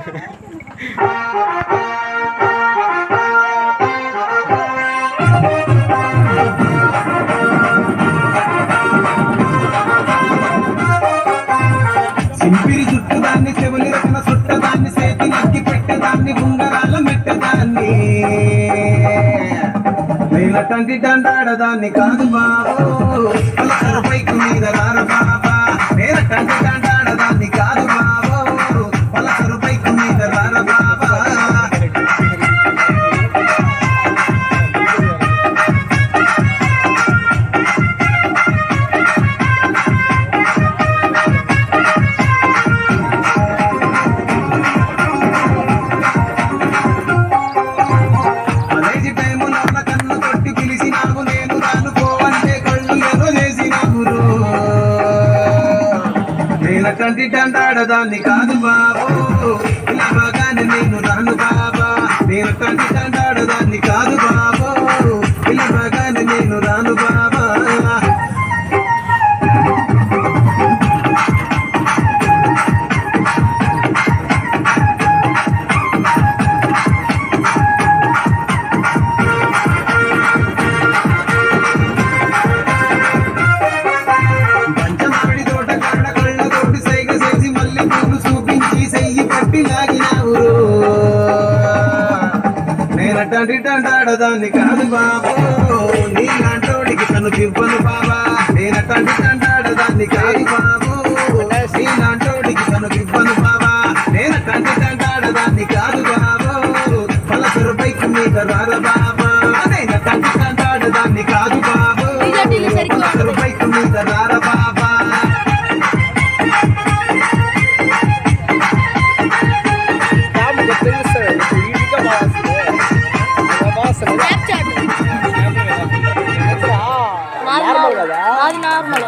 సింపిరి జుట్టుదాన్ని చెవులి రకన సుట్టదాన్ని సేతి నక్కి పెట్టదాన్ని ఉంగరాల మెట్టదాన్ని. నీలటంటి దండాడదాన్ని కాదు బాబు. తండ్రి తంటాడదాన్ని కాదు బాబు. ఇలా నేను రాను బాబా. నేను తండ్రి తడిటాడాదాన్ని కాదు బాబు. నీలాంటోడికి తను తివ్వను బాబా. నార్మల్ కదా? నార్మల్